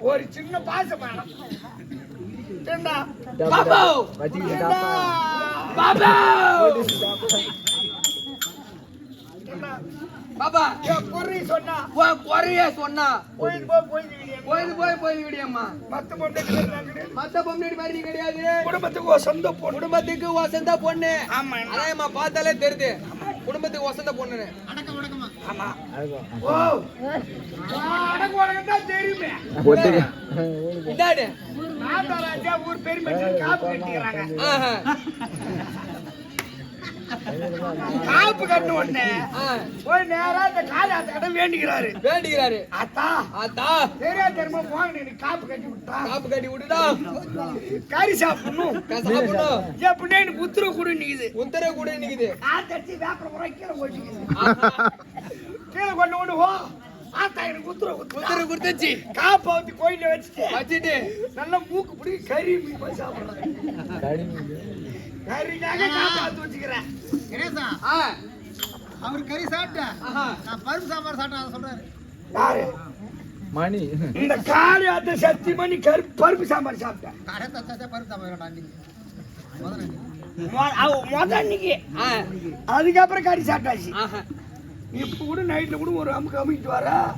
ஒரு சின்ன பாசம் வேணும் ஏண்டா? பாபா! பொறி சொன்னா. குறைய சொன்னா. போயிட்டு போய் போய் போய் போய் விடியம்மா. மத்த பொண்ணு. மத்த பொம்னடி மாதிரி கிடையாது. குடும்பத்துக்கு சொந்த பொண்ணு. குடும்பத்துக்கு வசந்த பொண்ணு. ஆமா அதான்மா பார்த்தாலே தெரியுது. குடும்பத்துக்கு வசந்த பொண்ணுன்னு. ஆமா. ஓ. அடக்கு உனக்கு தான் தெரியுமே. ஊர் பெருமை காப்பு கட்டிக்கிறாங்க. காப்பு கட்டு உடனே ஆ. போய் நேரா இந்த காளியாத்த கிட்ட வேண்டிக்கிறாரு. வேண்டிக்கிறாரு. அத்தா ஆத்தா. தெரியா தெரியுமா போங்க நீ காப்பு கட்டி விட்டா? காப்பு கட்டி விட்டுடா கறி சாப்பிடணும். சாப்பிடணும். எப்படின்னா எனக்கு உத்தரவு கொடு நிக்குது. உத்தரவு கூட நிக்குது. காத்தடிச்சு வேப்ப முறை கீழே கொட்டிக்குது ஆஹா. கீழே கொண்டு கொண்டு ஓ ஆத்தா எனக்கு உத்தரவு உத்தரவு கொடுத்துச்சு. காப்பை ஊத்தி கோயில வச்சுட்டு வச்சுட்டு. நல்லா மூக்கு பிடி கறி மீன் போய் சாப்பிடுறேன் கறிக்காக காப்பாத்து வச்சுக்கிறேன் கணேசா. ஆ. அவர் கறி சாப்பிட்டேன் ஆஹா. நான் பருப்பு சாம்பார் சாப்பிட்டேன் அதை சொல்றாரு. யாரு? மணி. இந்த காளியாத்த சத்தி பண்ணி கருப்பு பருப்பு சாம்பார் சாப்பிட்டேன். கடை தச்சாச்சா பருப்பு சாம்பார் வேண்டாம் அன்னைக்கு. அதுக்கப்புறம் கறி சாப்பிட்டாச்சு. ஆஹா. இப்ப கூட நைட்ல கூட ஒரு அமுக்கு அமுக்கிட்டு வரா.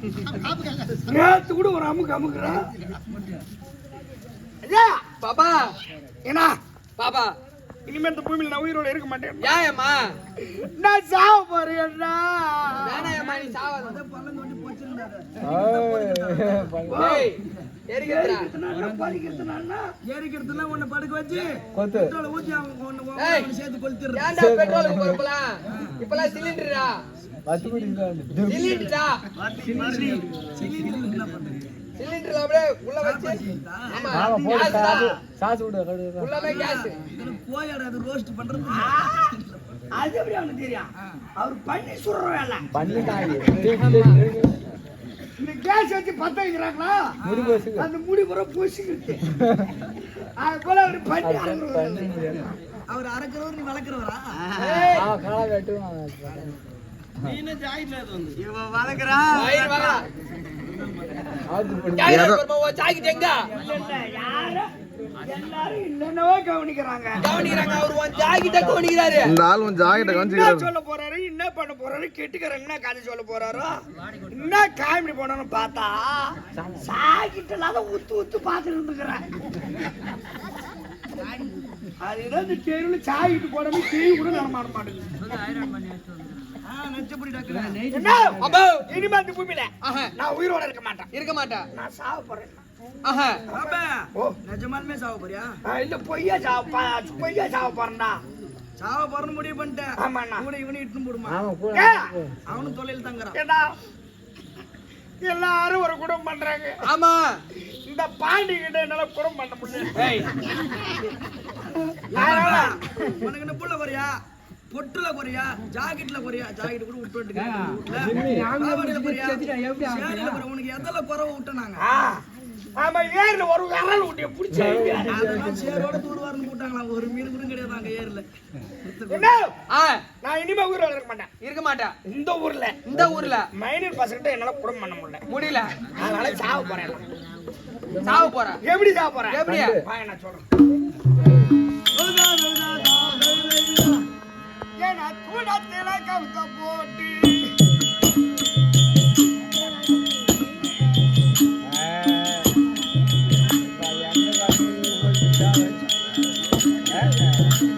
நேத்து கூட ஒரு அமுக்கு அமுக்குறா. ஐயா பாப்பா. ஏன்னா பாப்பா. இனிமே இந்த பூமியில நான் உயிரோட இருக்க மாட்டேன். ஏம்மா? நான் சாவ போறேன்டா. வேணாயம்மா நீ சாவாத. ஏய் எரிக்கிறா ஏறிக்கிறதுனா உன்னை படுக்க வச்சு பெட்ரோலை ஊத்தி அவங்க ஏய். சேர்த்து கொளுத்திடுறேன். ஏன்டா பெட்ரோலுக்கு பொறுப்பலாம் இப்பலாம் சிலிண்டரா? மணி சிலிண்டரா? சிலிண்டர்ல அப்படியே உள்ள வச்சு. ஆமா சாசு தான். சாசு விடு கடுகு உள்ளவே கேஸ் கோயாட அது ரோஸ்ட் பண்றது அது எப்படி அவனுக்கு தெரியும்? அவர் பண்ணி சுடுற வேலை. பண்ணி தாங்கி இந்த கேஸ் வச்சு பத்த வைக்கிறாங்களா? அந்த முடி பூரா பூசிக்கிட்டு அது போல அவர் பண்ணி அறுக்குறாரு. பண்ணி அவர் அறக்கிறவர் நீ வளர்க்கிறவரா? காலை வெட்டுவாங்க இவன் வளர்க்கிறா வயிறு வரா. ஆத்து போடு ஜாக்கெட். இந்த ஆள் உன் ஜாக்கெட்டை கவனிச்சுக்கிறாரு. சொல்ல போறாரு? என்ன பண்ண போறாரு? கெட்டுக்கிற என்ன கதை சொல்ல போறாரோ? என்ன காமெடி போனோம்னு பார்த்தா சாக்கிட்டு இல்லாத உத்து உத்து பார்த்துட்டு இருந்துக்கிறேன் அதுதான் இந்த தெருவில் சாக்கிட்டு போடாம தீ கூட நடமாட மாட்டேங்குது. இனிமே அந்த பூமியில ஆஹா, நான் உயிரோட இருக்க மாட்டேன். இருக்க நான் சாவ போறேன். நிஜமாலுமே சாவ போறியா? இல்ல பொய்யா சாவ பொய்யா சாவ போறேன்டா. சாவ போறேன்னு முடிவு பண்ணிட்டேன் ஆமாண்ணா. கூட இவனை இட்டு போடுமா? அவனும் தொழில் தங்குறான். ஏடா எல்லாரும் ஒரு குடும்பம் பண்றாங்க. ஆமா. இந்த பாண்டி கிட்ட என்னால குடும்பம் பண்ண முடியல. உனக்கு என்ன புள்ள குறையா பொட்டுல குறையா ஜாக்கெட்ல குறையா ஜாக்கெட் கூட விட்டு உனக்கு எதில் குறவை விட்டுனாங்க ஆமா ஏர்ல ஒரு விரல் பிடிச்சி சேரோட தூர்வாருன்னு போட்டாங்களா ஒரு மீன் கூட கிடையாது அங்க ஏர்ல. நான் இனிமே உயிரோட இருக்க மாட்டேன். இருக்க மாட்டா இந்த ஊர்ல. இந்த ஊர்ல. மைனர் பசங்கிட்ட என்னால குடும்பம் பண்ண முடியல. முடியல. அதனால சாவ போறேன். சாவ போற எப்படி சாவ போறேன்? எப்படி? நான் சொல்றேன். ஏன்னா தூணத்தில கவுத்த போட்டு. தூணத்தில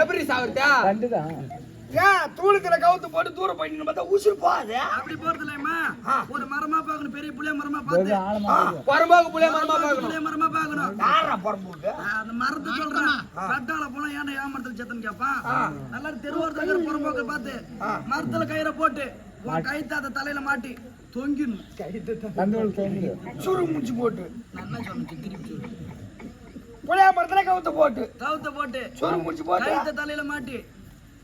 எப்படி சாவறதா? கண்டுதான் ஏன் தூளத்துல கவுத்து போட்டு தூரம் போயிட்டு பார்த்தா உசுறு போகாது? அப்படி போறது இல்லையம்மா ஒரு மரமா பார்க்கணும் பெரிய புளிய மரமா பார்த்து. பரம்பாக்கு புள்ளைய மரமா பார்க்கணும் புளிய மரமா பார்க்கணும். யாரா பரம்புக்கு அந்த மரத்தை சொல்றேன். கட்டால போனா ஏன்டா ஏமாத்தல் செத்தன்னு கேப்பான் நல்லா தெருவோரத்துல புறம்போக்க பார்த்து மரத்துல கயிறை போட்டு உன் கைத்த அந்த தலையில மாட்டி தொங்கிடணும். சுரு முடிச்சு போட்டு. நான் என்ன சொன்னேன் திருப்பி சொல்லு. புள்ளைய மரத்துல கவுத்து போட்டு. கவுத்த போட்டு. சுரு முடிச்சு போட்டு. கைத்த தலையில மாட்டி.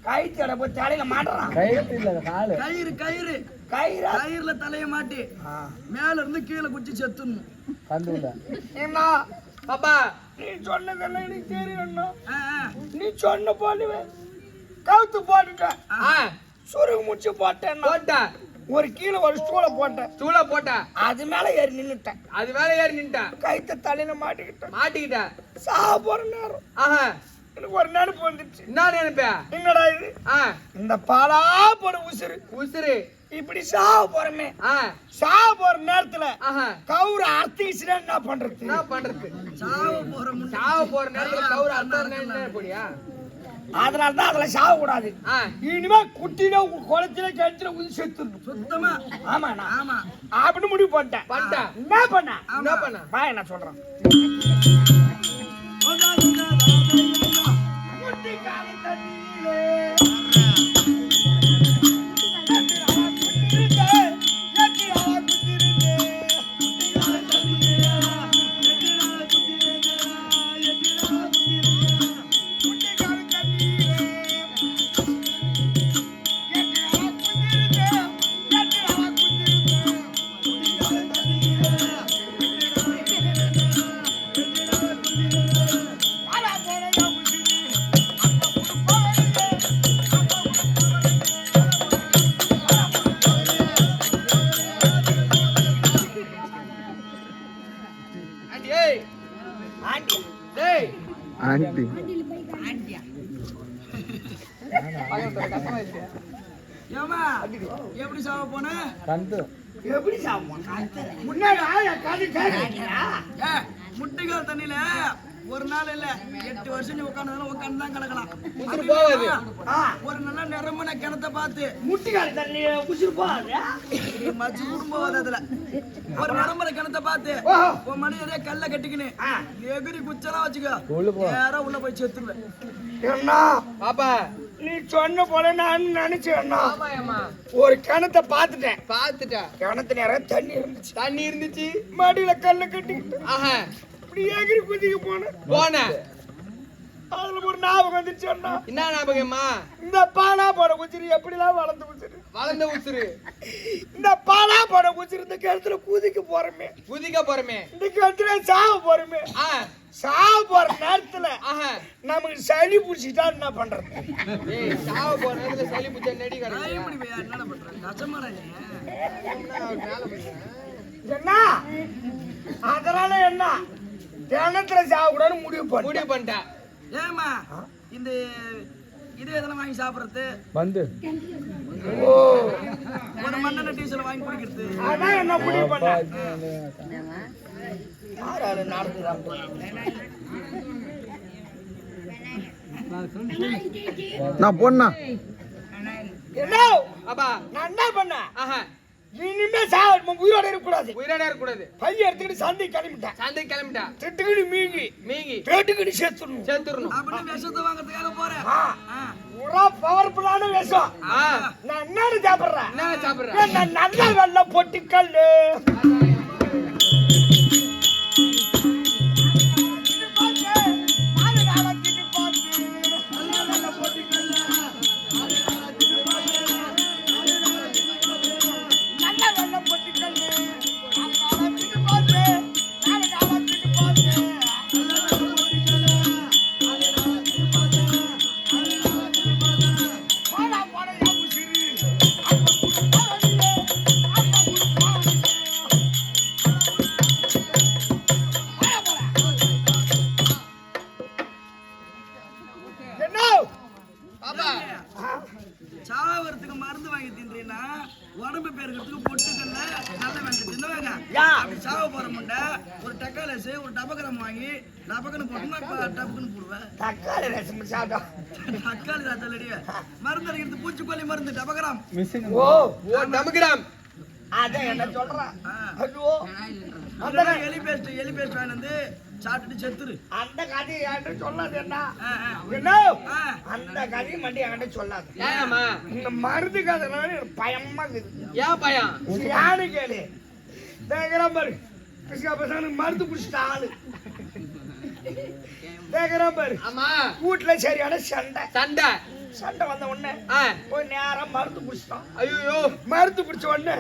கை தடை போய் தலையில மாட்டுறான். கையெழுத்து இல்ல, அது காலு. கயிறு கயிறு. கயிறா? கயிறுல தலைய மாட்டி. மேல இருந்து கீழே குச்சி செத்துடணும். கண்ணுல. என்ன பாப்பா. நீ சொன்னதெல்லாம் எனக்கு தெரியும். நீ சொன்ன போடுவேன் கவுத்து போட்டுட்டேன். சுருகு முடிச்சு போட்டேன் போட்டேன் ஒரு கீழே ஒரு ஸ்டூலை போட்டேன். சூளை போட்டேன் அது மேல ஏறி நின்னுட்டேன். அது மேல ஏறி நின்ட்டேன் கைத்த தலையில மாட்டிக்கிட்டேன். மாட்டிக்கிட்டேன் சாக போற நேரம். ஆஹா. எனக்கு ஒரு நினைப்பு வந்துச்சு என்ன நினைப்ப என்னடா இது? ஆ. இந்த பாலா போட உசுறு. உசுரு இப்படி சாக போறமே ஆ. சாக போற நேரத்துல கவுரு அர்த்திச்சுனா என்ன பண்றது? என்ன பண்றது? சாவ போற முன்ன சாவ போற நேரத்துல கவுர அர்த்தம் போடியா? அதனால தான் அதுல சாக கூடாது இனிமே குட்டில குளத்துல கிணத்துல உதி செத்துடணும். சுத்தமா. ஆமாண்ணா ஆமா. அப்படின்னு முடிவு பண்ணிட்டேன். பண்ணிட்டேன். என்ன பண்ண? என்ன பண்ண? வா என்ன சொல்றேன்? ஆண்டி ஏமா எப்படி சாவ போன. எப்படி சாப்பிடுவான் முன்னாடி முட்டைக்கால் தண்ணியில ஒரு நாள் இல்ல எட்டு வருஷம் நீ உட்காந்து உட்காந்து தான் கிடக்கலாம் ஒரு நல்ல நிறமன கிணத்த பார்த்து. முட்டிக்கால் தண்ணி நீ மச்சு குடும்பம் அதுல. ஒரு நிறமன கிணத்த பார்த்து. உன் மனிதரே கல்ல கட்டிக்கின்னு ஆ. எகிரி குச்சலாம் வச்சுக்கோ. நேரா உள்ள போய் செத்துருவேன் என்ன பாப்பா. நீ சொன்ன போல நான் நினைச்சேன் ஆமா ஏமா ஒரு கிணத்தை பார்த்துட்டேன். பாத்துட்டேன் கிணத்து நேரம் தண்ணி இருந்துச்சு. தண்ணி இருந்துச்சு. மடியில கல்ல கட்டிக்கிட்டு. ஆஹா. இப்படி எகிரி குதிக்க போனேன் போனேன் அதுல ஒரு ஞாபகம் வந்துச்சு அண்ணா. என்ன ஞாபகம்மா? இந்த பாலா போட குச்சிரு எப்படிலாம் வளர்ந்து குச்சிரு வளர்ந்த உசுரு இந்த பாலா போட குச்சிரு இந்த கிணத்துல குதிக்க போறமே. குதிக்க போறமே. இந்த கிணத்துல சாவ போறமே. ஆ. சாவ போற நேரத்துல நமக்கு சளி பிடிச்சிட்டா என்ன பண்றது? ஏய் சாவ போற நேரத்துல சளி புடிச்ச நடி நான் கிடையாது எப்படி போய் என்ன பண்றேன். போயிட்டேன் என்ன? அதனால என்ன? கிணத்துல சாவக்கூடாதுன்னு முடிவு பண்ணி முடிவு பண்ணிட்டேன். ஏமா இந்த இது எதனா வாங்கி சாப்பிடுறது? வந்து. ஓ ஒரு மண்ணெண்ண டீசல் வாங்கி குடிக்கிறது. அதான் என்ன முடிவு பண்ண வந்து ஆறாரு நடந்துறாங்க நான் பொண்ணா? என்ன? அப்பா. நான் என்ன பண்ணேன்? இனிமே சாவ உயிரோட இருக்கக்கூடாது. உயிரோட இருக்கக்கூடாது. பையன் எடுத்துக்கிட்டு சந்தை கிளம்பிட்டேன். சந்தை கிளம்பிட்டா திட்டுக்கிட்டு மீங்கி மீங்கி பேட்டுக்கிட்டு சேர்த்துடணும். சேர்த்துடணும். அப்படின்னு விஷத்தை வாங்குறதுக்காக போறேன். புறா பவர்ஃபுல்லான விஷம். நான் என்னன்னு சாப்பிடுறேன். என்ன மருந்து வாங்கி தின்றீங்கன்னா உடம்பு பெருக்கிறதுக்கு பொட்டுக்கல்ல நல்ல வெண்ணெய் தின்னுவாங்க அப்படி சாவ போற முன்ன ஒரு டக்காலஸ் ஒரு டபக்கரம் வாங்கி டபக்கன்னு போட்டோம்னா டபக்குன்னு போடுவேன். தக்காளி ரசம் சாப்பிட்டோம். தக்காளி ரசம் இல்லடியே. மருந்து அடிக்கிறது பூச்சிக்கொல்லி மருந்து டபக்கரம் ஓ டபக்கரம் அதான் என்ன சொல்றான். ஐயோ. எலி பேஸ்ட் எலி பேஸ்ட் வந்து சாப்பிட்டுட்டு செத்துரு. அந்த கதையை என்கிட்ட சொல்லாது என்ன. அந்த கதையை மட்டும் என்கிட்ட சொல்லாது. இந்த மருந்து கதைனால எனக்கு பயமா இருக்குது. ஏன் பையன் யாரு கேளு? தேக்கிறா பாரு. பிஸ்கா பசங்க மருந்து குடிச்சிட்ட ஆளு. தேக்கிறா பாரு. ஆமா. வீட்டுல சரியான சண்டை. சண்டை. சண்டை வந்த உடனே போய் நேரம் மருந்து பிடிச்சிட்டான் ஐயோ மருந்து பிடிச்ச உடனே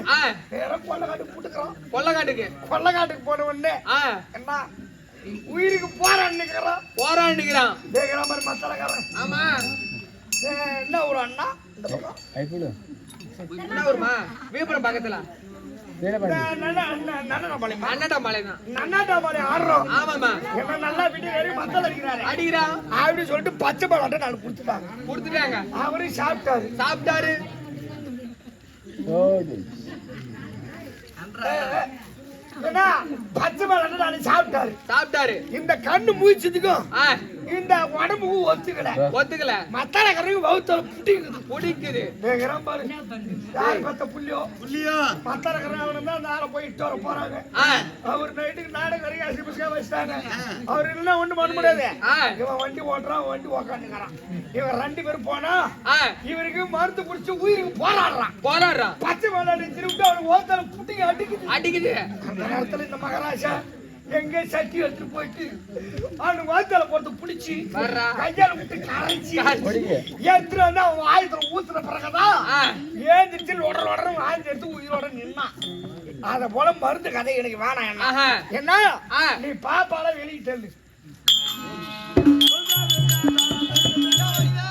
நேரம் கொள்ளக்காட்டுக்கு போட்டுக்கிறான். கொள்ளக்காட்டுக்கு கொள்ளக்காட்டுக்கு போன உடனே என்ன உயிருக்கு போராடினுக்கிறான் போராடினுக்கிறான் கேட்கிற மாதிரி மசாலாக்காரன் ஆமா. என்ன ஒரு அண்ணா? இந்த பக்கம். என்ன ஒருமா விழுப்புரம் பக்கத்துல. அப்படி சொல்லிட்டு பச்சை பழத்தை நான் கொடுத்துட்டாங்க கொடுத்துட்டாங்க அவரும் சாப்பிட்டாரு சாப்பிட்டாரு பச்சை நான் சாப்பிட்டாரு சாப்பிட்டாரு இந்த கண்ணு மூச்சதுக்கும் ஆ இந்த உடம்புக்கும் ஒத்துக்கல. ஒத்துக்கல. மத்தாளக்கரையும் வகுத்தல புட்டிக்குது பிடிக்குது. கேக்குறான் பாரு. யார் பத்த புள்ளியோ? புள்ளியோ? மத்தாளக்கரை அவனை தான் நாளை போய் இட்டு வர போறாங்க. அவர் நைட்டுக்கு நாடகம் கரையா சிபிஸ்கா வச்சுட்டாங்க அவர் இல்லைன்னா ஒண்ணும் பண்ண முடியாது. இவன் வண்டி ஓட்டுறான் வண்டி உக்காந்துக்கிறான். இவன் ரெண்டு பேரும் போனா இவருக்கு மருந்து குடிச்சு உயிருக்கு போராடுறான். போராடுறான். பச்சை மல்லாடி திருவிட்டு அவனுக்கு ஓத்தல புட்டிங்க அடிக்குது. அடிக்குது. அந்த நேரத்துல இந்த மகாராஜா எங்க சட்டி எடுத்துட்டு போயிட்டு அவனுக்கு ஓத்தல போட்டு புடிச்சு. கையால விட்டு கரைச்சி வந்து அவன் ஆயுதம் ஊத்துன பிறகுதான் ஏந்திரிச்சு உடற உடற வாந்தி எடுத்து உயிரோட நின்னான். அத போல மருந்து கதை எனக்கு வேணாம் என்ன. என்ன? நீ பாப்பால வெளியிட்டு